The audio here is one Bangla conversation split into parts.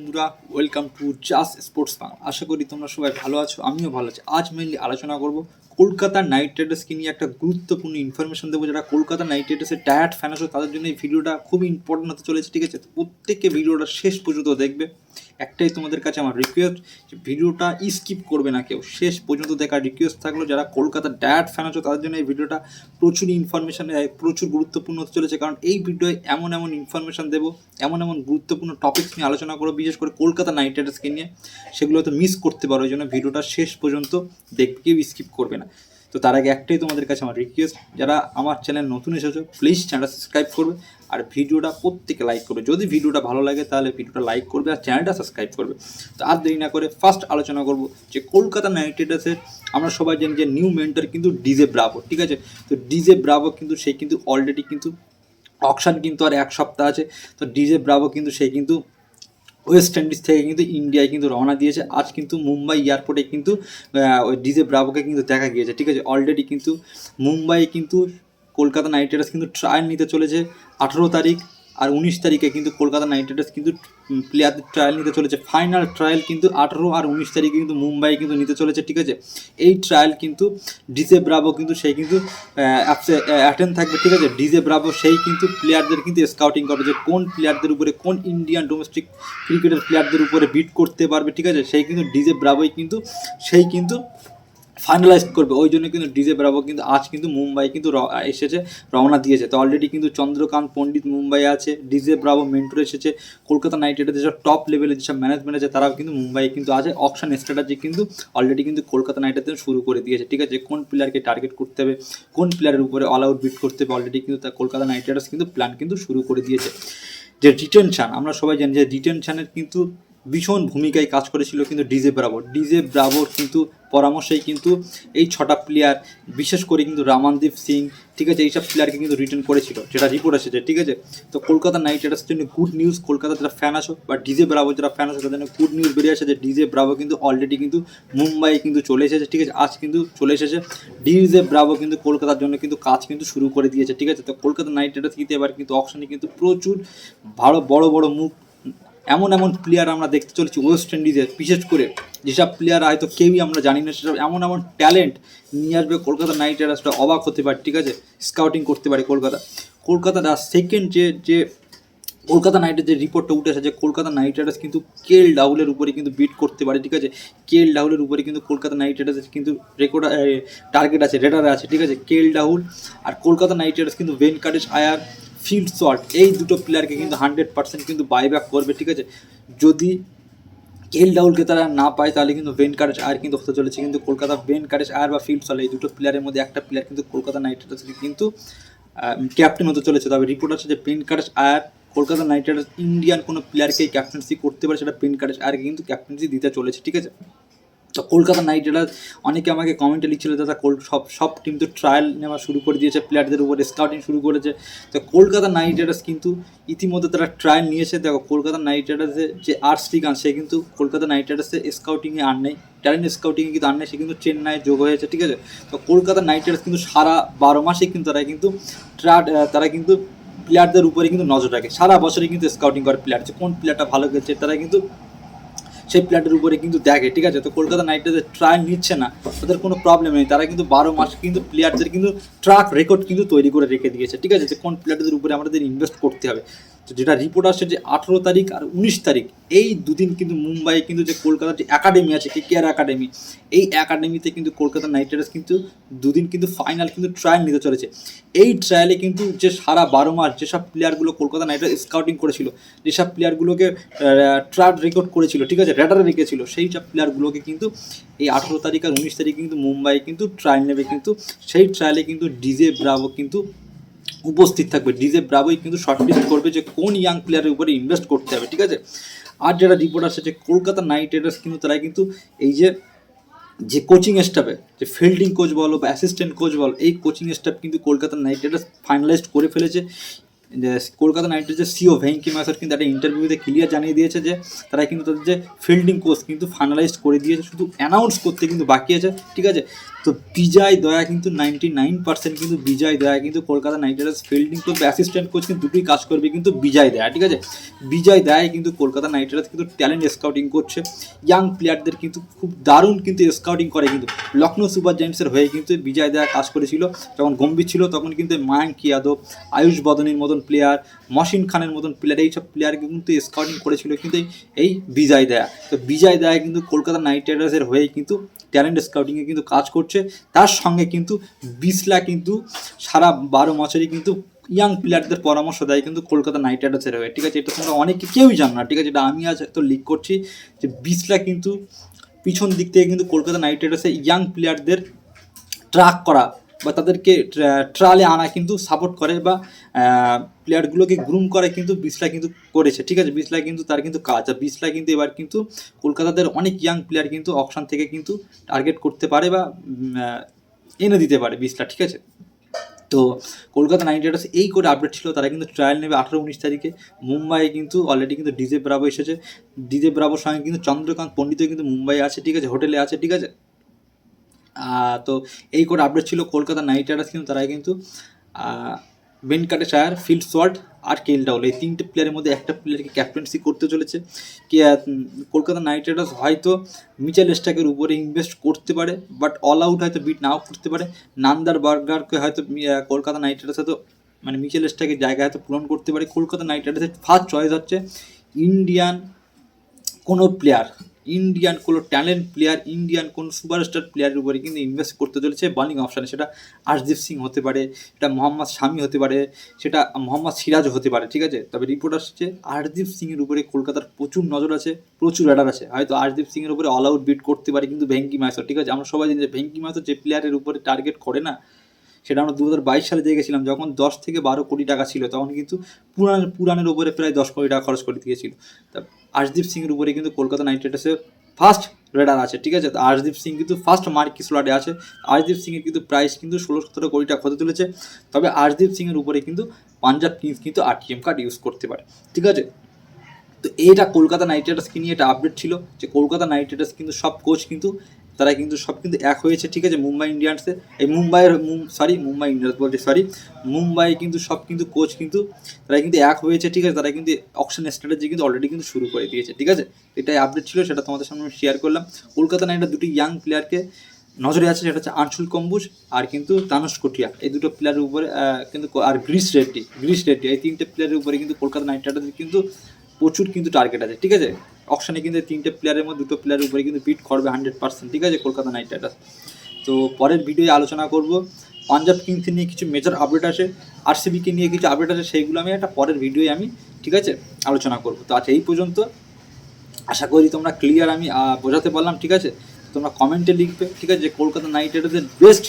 বন্ধুরা welcome to just sports Bangla আশা করি তোমরা সবাই ভালো আছো, আমিও ভালো আছি। আজ মেনলি আলোচনা করব কলকাতা নাইট রাইডার্সকে নিয়ে একটা গুরুত্বপূর্ণ ইনফরমেশন দেবো, যারা কলকাতা নাইট রাইডার্সের টায়ার্ড ফ্যান আছো, তাদের জন্য এই ভিডিওটা খুবই ইম্পর্টেন্ট হতে চলেছে, ঠিক আছে? প্রত্যেককে ভিডিওটা শেষ পর্যন্ত দেখবে। একটাই তোমাদের কাছে আমার রিকোয়েস্ট যে ভিডিওটা স্কিপ করবে না কেউ। শেষ পর্যন্ত দেখার রিকোয়েস্ট থাকল, যারা কলকাতার ডায়াট ফ্যান আছো, তাদের জন্য এই ভিডিওটা প্রচুর ইনফরমেশন প্রচুর গুরুত্বপূর্ণ হতে চলেছে, কারণ এই ভিডিওয় এমন এমন ইনফরমেশন দেবো, এমন এমন গুরুত্বপূর্ণ টপিকস নিয়ে আলোচনা করব, বিশেষ করে কলকাতা নাইট রাইডার্সকে নিয়ে। সেগুলো তো মিস করতে পারো ওই জন্য ভিডিওটা শেষ পর্যন্ত দেখবে, কেউ স্কিপ করবে না। তো তার আগে একটাই তোমাদের কাছে আমার রিকোয়েস্ট যারা আমার চ্যানেল নতুন এসেছ প্লিজ চ্যানেলটা সাবস্ক্রাইব করবে আর ভিডিওটা প্রত্যেকে লাইক করবে। যদি ভিডিওটা ভালো লাগে, তাহলে ভিডিওটা লাইক করবে আর চ্যানেলটা সাবস্ক্রাইব করবে। তো আর দেরি না করে ফার্স্ট আলোচনা করব যে কলকাতা নাইট রাইডার্সের আমরা সবাই জানি যে নিউ মেন্টার কিন্তু ডিজে ব্রাভো ঠিক আছে? তো ডিজে ব্রাভো কিন্তু, সে কিন্তু অলরেডি কিন্তু অকশান কিন্তু আর এক সপ্তাহ আছে। তো ডিজে ব্রাভো কিন্তু, সে কিন্তু ওয়েস্ট ইন্ডিজ থেকে কিন্তু ইন্ডিয়ায় কিন্তু রওনা দিয়েছে। আজ কিন্তু মুম্বাই এয়ারপোর্টে কিন্তু ওই ডিজে ব্রাভোকে কিন্তু দেখা গিয়েছে। ঠিক আছে? অলরেডি কিন্তু মুম্বাই কিন্তু কলকাতা নাইট রাইডার্স কিন্তু ট্রায়াল নিতে চলেছে আঠেরো তারিখ। আর উনিশ তারিখে কিন্তু কলকাতা নাইট রাইডার্স কিন্তু প্লেয়ারদের ট্রায়াল নিতে চলেছে। ফাইনাল ট্রায়াল কিন্তু আঠেরো আর উনিশ তারিখে কিন্তু মুম্বাই কিন্তু নিতে চলেছে, ঠিক আছে? এই ট্রায়াল কিন্তু ডিজে ব্রাভো কিন্তু সেই কিন্তু অ্যাটেন্ড থাকবে, ঠিক আছে? ডিজে ব্রাভো সেই কিন্তু প্লেয়ারদের কিন্তু স্কাউটিং করবে যে কোন প্লেয়ারদের উপরে, কোন ইন্ডিয়ান ডোমেস্টিক ক্রিকেটের প্লেয়ারদের উপরে বিট করতে পারবে, ঠিক আছে? সেই কিন্তু ডিজে ব্রাভোই কিন্তু, সেই কিন্তু ফাইনালাইজ করবে, ওই জন্য কিন্তু ডিজে ব্রাভো কিন্তু আজ কিন্তু মুম্বাই কিন্তু এসেছে, রওনা দিয়েছে। তো অলরেডি কিন্তু চন্দ্রকান্ত, পণ্ডিত মুম্বাই আছে ডিজে ব্রাভো মেন্টর এসেছে, কলকাতা নাইট রাইডার্স যেসব টপ লেভেলের যেসব ম্যানেজমেন্ট আছে, তারাও কিন্তু মুম্বাই কিন্তু আছে। অপশন স্ট্র্যাটাজি কিন্তু অলরেডি কিন্তু কলকাতা নাইট রাইডার্স শুরু করে দিয়েছে। ঠিক আছে, কোন প্লেয়ারকে টার্গেট করতে হবে, কোন প্লেয়ারের উপরে অল আউট বিট করতে হবে অলরেডি কিন্তু তা কলকাতা নাইট রাইডার্স কিন্তু প্ল্যান কিন্তু শুরু করে দিয়েছে। যে রিটেনশন আমরা সবাই জানি যে রিটেনশনের কিন্তু ভীষণ ভূমিকায় কাজ করেছিল কিন্তু ডিজে ব্রাভো ডিজে ব্রাভোর কিন্তু পরামর্শেই কিন্তু এই ছটা প্লেয়ার বিশেষ করে কিন্তু রামানদীপ সিং, ঠিক আছে, এইসব প্লেয়ারকে কিন্তু রিটার্ন করেছিল, যেটা রিপোর্ট এসেছে, ঠিক আছে? তো কলকাতা নাইট রাইডার্সের জন্য গুড নিউজ কলকাতা যারা ফ্যান আছো বা ডিজে ব্রাভো যারা ফ্যান আছো, তাদের গুড নিউজ বেরিয়ে আসে যে ডিজে ব্রাভো কিন্তু অলরেডি কিন্তু মুম্বাই কিন্তু চলে এসেছে, ঠিক আছে? আজ কিন্তু চলে এসেছে। ডিজে ব্রাভো কিন্তু কলকাতার জন্য কিন্তু কাজ কিন্তু শুরু করে দিয়েছে, ঠিক আছে? তো কলকাতা নাইট রাইডার্স কিন্তু এবার কিন্তু অপশনে কিন্তু প্রচুর ভালো, বড় বড় মুখ এমন এমন প্লেয়ার আমরা দেখতে চলেছি ওয়েস্ট ইন্ডিজের বিশেষ করে যেসব প্লেয়ার হয়তো কেউই আমরা জানি না, সেসব এমন এমন ট্যালেন্ট নিয়ে আসবে কলকাতা নাইট রাইডার্সটা অবাক হতে পারে, ঠিক আছে? স্কাউটিং করতে পারে কলকাতা। কলকাতাটা সেকেন্ড যে যে কলকাতা নাইটের যে রিপোর্টটা উঠে এসেছে কলকাতা নাইট রাইডার্স কিন্তু কেএল ডাউলের উপরে কিন্তু বিট করতে পারে, ঠিক আছে? কেএল ডাউলের উপরে কিন্তু কলকাতা নাইট রাইডার্সের কিন্তু রেকর্ড টার্গেট আছে রেডারে আছে, ঠিক আছে? কেএল ডাহুল আর কলকাতা নাইট রাইডার্স কিন্তু ভেনকাটেশ আয়ার ফিল্ড শট এই দুটো প্লেয়ারকে কিন্তু হান্ড্রেড পার্সেন্ট কিন্তু বাইব্যাক করবে, ঠিক আছে? যদি কেল ডাউলকে তারা না পায়, তাহলে কিন্তু বেন কারেজ আয়ার কিন্তু হতে চলেছে। কিন্তু কলকাতা বেন কারেজ আয়ার বা ফিল্ড সল এই দুটো প্লেয়ারের মধ্যে একটা প্লেয়ার কিন্তু কলকাতা নাইট রাইডার্সের কিন্তু ক্যাপ্টেন হতে চলেছে। তবে রিপোর্ট আছে যে পেন courage Iyer Kolkata knight riders Indian কোনো প্লেয়ারকে ক্যাপ্টেন্সি করতে পারে, সেটা পেন কারেজ আয়ারকে কিন্তু ক্যাপ্টেন্সি দিতে চলেছে, ঠিক আছে? তো কলকাতা নাইট রাইডার্স অনেকে আমাকে কমেন্টে লিখছিল, দাদা, কল সব সব টিম তো ট্রায়াল নেওয়া শুরু করে দিয়েছে প্লেয়ারদের উপরে স্কাউটিং শুরু করেছে। তো কলকাতা নাইট রাইডার্স কিন্তু ইতিমধ্যে তারা ট্রায়াল নিয়েছে। দেখো, কলকাতা নাইট রাইডার্সের যে আর শ্রীকান্ত, সে কিন্তু কলকাতা নাইট রাইডার্সের স্কাউটিংয়ে আর নেই। ট্যালেন্ট স্কাউটিংয়ে কিন্তু আর নেই, সে কিন্তু চেন্নাইয়ে যোগ হয়েছে, ঠিক আছে? তো কলকাতা নাইট রাইডার্স কিন্তু সারা বারো মাসে কিন্তু তারা কিন্তু তারা কিন্তু প্লেয়ারদের উপরে কিন্তু নজর রাখে। সারা বছরই কিন্তু স্কাউটিং করে প্লেয়ার যে কোন প্লেয়ারটা ভালো খেলছে, তারা কিন্তু সেই প্ল্যাটের উপরে কিন্তু দেখে, ঠিক আছে? তো কলকাতা নাইট রাইডার্স ট্রায়াল নিচ্ছে না তাদের কোনো প্রবলেম নেই। তারা কিন্তু বারো মাস কিন্তু প্লেয়ারদের কিন্তু ট্রাক রেকর্ড কিন্তু তৈরি করে রেখে দিয়েছে, ঠিক আছে? যে কোন প্লেয়ারদের উপরে আমাদের ইনভেস্ট করতে হবে। তো যেটা রিপোর্ট আসছে যে আঠেরো তারিখ আর উনিশ তারিখ, এই দুদিন কিন্তু মুম্বাই, কিন্তু যে কলকাতার যে একাডেমি আছে কে কেয়ার একাডেমি এই একাডেমিতে কিন্তু কলকাতা নাইট রাইডার্স কিন্তু দুদিন কিন্তু ফাইনাল কিন্তু ট্রায়াল নিতে চলেছে। এই ট্রায়ালে কিন্তু যে সারা বারো মাস যেসব প্লেয়ারগুলো কলকাতা নাইট রাইডার্স স্কাউটিং করেছিল, যেসব প্লেয়ারগুলোকে ট্রায়াল রেকর্ড করেছিল, ঠিক আছে রেডারে রেখেছিল, সেই সব প্লেয়ারগুলোকে কিন্তু এই আঠেরো তারিখ আর উনিশ তারিখ কিন্তু মুম্বাই কিন্তু ট্রায়াল নেবে কিন্তু, সেই ট্রায়ালে কিন্তু ডিজে ব্রাভো কিন্তু উপস্থিত থাকবে। ডিজে ব্রাভোই কিন্তু শর্টলিস্ট করবে যে কোন ইয়াং প্লেয়ারের উপরে ইনভেস্ট করতে হবে, ঠিক আছে? আর যেটা রিপোর্ট আসছে যে কলকাতা নাইট রাইডার্স কিন্তু তারা কিন্তু এই যে যে কোচিং স্টাফে যে ফিল্ডিং কোচ বলো বা অ্যাসিস্ট্যান্ট কোচ বলো, এই কোচিং স্টাফ কিন্তু কলকাতা নাইট রাইডার্স ফাইনালাইজড করে ফেলেছে। কলকাতা নাইট রাইডার্সের সিও ভেঙ্কি মাসার কিন্তু একটা ইন্টারভিউতে ক্লিয়ার জানিয়ে দিয়েছে যে, তারা কিন্তু তাদের যে ফিল্ডিং কোচ কিন্তু ফাইনালাইজড করে দিয়েছে, শুধু অ্যানাউন্স করতে কিন্তু বাকি আছে, ঠিক আছে? তো বিজয় দয়া কিন্তু নাইনটি নাইন পার্সেন্ট কিন্তু বিজয় দয়া, কিন্তু কলকাতা নাইট রাইডার্স ফিল্ডিং করবে অ্যাসিস্ট্যান্ট কোচ কিন্তু দুটোই কাজ করবে কিন্তু বিজয় দয়া, ঠিক আছে? বিজয় দয়া কিন্তু কলকাতা নাইট রাইডার্স কিন্তু ট্যালেন্ট স্কাউটিং করছে। ইয়াং প্লেয়ারদের কিন্তু খুব দারুণ কিন্তু স্কাউটিং করে কিন্তু। লখনৌ সুপার জায়েন্টসের হয়ে কিন্তু বিজয় দয়া কাজ করেছিল। যখন গম্ভীর ছিল তখন কিন্তু মায়াঙ্ক ইয়াদব আয়ুষ বদনের মতন প্লেয়ার মসিন খানের মতন প্লেয়ার এইসব প্লেয়ার কিন্তু স্কাউটিং করেছিল কিন্তু এই- এই বিজয় দয়া। তো বিজয় দয়া কিন্তু কলকাতা নাইট রাইডার্সের হয়ে কিন্তু ট্যালেন্ট স্কাউটিংয়ে কিন্তু কাজ করছে। তার সঙ্গে কিন্তু বিসলা কিন্তু সারা বারো মাসেরই কিন্তু ইয়াং প্লেয়ারদের পরামর্শ দেয় কিন্তু কলকাতা নাইট রাইডার্সের হয়ে ঠিক আছে, এটা তোমরা অনেকে কেউই জানো না, ঠিক আছে, এটা আমি আজ তো লিক করছি যে বিসলা কিন্তু পিছন দিক থেকে কিন্তু কলকাতা নাইট রাইডার্সের ইয়াং প্লেয়ারদের ট্রাক করা বা তাদেরকে ট্রালে আনা কিন্তু সাপোর্ট করে বা প্লেয়ারগুলোকে গ্রুম করে কিন্তু বিসলা কিন্তু করেছে, ঠিক আছে? বিসলা কিন্তু তার কিন্তু কাজ, আর বিসলা কিন্তু এবার কিন্তু কলকাতাদের অনেক ইয়াং প্লেয়ার কিন্তু অপশান থেকে কিন্তু টার্গেট করতে পারে বা এনে দিতে পারে বিসলা ঠিক আছে? তো কলকাতা নাইট রাইডার্স এই করে আপডেট ছিল, তারা কিন্তু ট্রায়াল নেবে আঠারো উনিশ তারিখে। মুম্বাই কিন্তু অলরেডি কিন্তু ডিজে ব্রাভো এসেছে। ডিজে ব্রাভোর সঙ্গে কিন্তু চন্দ্রকান্ত পণ্ডিতও কিন্তু মুম্বাই আছে, ঠিক আছে? হোটেলে আছে, ঠিক আছে? তো এই করে আপডেট ছিল কলকাতা নাইট রাইডার্স কিন্তু তারা কিন্তু বেনকাটে শায়ার ফিল্ড শট আর কেল ডাউল এই তিনটে প্লেয়ারের মধ্যে একটা প্লেয়ারকে ক্যাপ্টেন্সি করতে চলেছে। কি কলকাতা নাইট রাইডার্স হয়তো মিচেল স্টাকের উপরে ইনভেস্ট করতে পারে বাট অল আউট হয়তো বিট নাও করতে পারে। নান্দার বার্গারকে হয়তো কলকাতা নাইট রাইডার্স হয়তো মানে মিচেল স্টাকের জায়গা হয়তো পূরণ করতে পারে। কলকাতা নাইট রাইডার্সের ফার্স্ট চয়েস হচ্ছে ইন্ডিয়ান কোনো প্লেয়ার ইন্ডিয়ান কোনো ট্যালেন্ট প্লেয়ার, ইন্ডিয়ান কোনো সুপারস্টার প্লেয়ারের উপরে কিন্তু ইনভেস্ট করতে চলেছে বোলিং অপশানে সেটা আশদীপ সিং হতে পারে, সেটা মোহাম্মদ শামি হতে পারে, সেটা মোহাম্মদ সিরাজ হতে পারে, ঠিক আছে? তবে রিপোর্ট আসছে আশদীপ সিংয়ের উপরে কলকাতার প্রচুর নজর আছে, প্রচুর র্যাডার আছে। হয়তো আশদীপ সিংয়ের উপরে অল আউট বিট করতে পারে কিন্তু ভেঙ্কি মাইসর, ঠিক আছে? আমরা সবাই জানি যে ভেঙ্কি মাইসর যে প্লেয়ারের উপরে টার্গেট করে না সেটা আমরা দু হাজার বাইশ সালে দেখেছিলাম, যখন দশ থেকে বারো কোটি টাকা ছিল, তখন কিন্তু পুরান পুরানের উপরে প্রায় দশ কোটি টাকা খরচ করে দিয়েছিল। তা আশদীপ সিংয়ের উপরে কিন্তু কলকাতা নাইট রাইডার্সের ফার্স্ট রেডার আছে, ঠিক আছে? তো আশদীপ সিং কিন্তু ফার্স্ট মার্কি স্লটে আছে। আশদীপ সিংয়ের কিন্তু প্রাইস কিন্তু ষোলো সতেরো কোটি টাকা হতে তুলেছে। তবে আশদীপ সিংয়ের উপরে কিন্তু পাঞ্জাব কিংস কিন্তু আরটিএম কার্ড ইউজ করতে পারে, ঠিক আছে? তো এইটা কলকাতা নাইট রাইডার্সকে নিয়ে একটা আপডেট ছিল যে কলকাতা নাইট রাইডার্স কিন্তু সব কোচ কিন্তু তারা কিন্তু সব কিন্তু এক হয়েছে, ঠিক আছে? মুম্বাই ইন্ডিয়ান্সে এই মুম্বাইয়ের সরি মুম্বাই ইন্ডিয়ান্স বলছি সরি মুম্বাই কিন্তু সব কিন্তু কোচ কিন্তু তারা কিন্তু এক হয়েছে, ঠিক আছে? তারা কিন্তু অকশন স্ট্র্যাটেজি কিন্তু অলরেডি কিন্তু শুরু করে দিয়েছে, ঠিক আছে? এটাই আপডেট ছিল, সেটা তোমাদের সামনে শেয়ার করলাম। কলকাতা নাইট রাইডার্স দুটি ইয়াং প্লেয়ারকে নজরে আছে, সেটা হচ্ছে আনসুল কম্বুজ আর কিন্তু তানস কোটিয়া এই দুটো প্লেয়ারের উপরে কিন্তু আর গ্রিস রেড্ডি গ্রিস রেড্ডি, এই তিনটে প্লেয়ারের উপরে কিন্তু কলকাতা নাইট রাইডার্স কিন্তু প্রচুর কিন্তু টার্গেট আছে, ঠিক আছে? অপশানে কিন্তু তিনটে প্লেয়ারের মধ্যে, দুটো প্লেয়ারের উপরে কিন্তু বিট করবে হান্ড্রেড পার্সেন্ট ঠিক আছে? কলকাতা নাইট রাইডার্স তো পরের ভিডিওয়ে আলোচনা করব। পাঞ্জাব কিংস নিয়ে কিছু মেজর আপডেট আছে আরসিবিকে নিয়ে কিছু আপডেট আছে সেইগুলো আমি একটা পরের ভিডিওয়ে আমি, ঠিক আছে? আলোচনা করব। তো আচ্ছা এই পর্যন্ত। আশা করি তোমরা ক্লিয়ার আমি বোঝাতে পারলাম, ঠিক আছে? তোমরা কমেন্টে লিখবে, ঠিক আছে? যে কলকাতা নাইট রাইডার্সের বেস্ট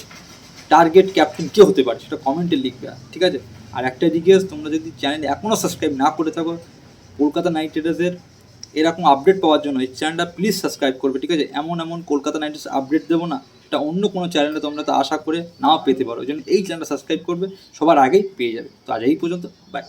টার্গেট ক্যাপ্টেন কে হতে পারে, সেটা কমেন্টে লিখবে, ঠিক আছে? আর একটা রিকোয়েস্ট তোমরা যদি চ্যানেল এখনও সাবস্ক্রাইব না করে থাকো কলকাতা নাইট রাইডার্সের এরকম আপডেট পাওয়ার জন্য এই চ্যানেলটা প্লিজ সাবস্ক্রাইব করবে, ঠিক আছে? এমন এমন কলকাতা নাইট রাইডার্স আপডেট দেবো না, এটা অন্য কোনো চ্যানেলে তোমরা তো আশা করে নাও পেতে পারো। ওই জন্য এই চ্যানেলটা সাবস্ক্রাইব করবে, সবার আগেই পেয়ে যাবে। তো আজ এই পর্যন্ত বাই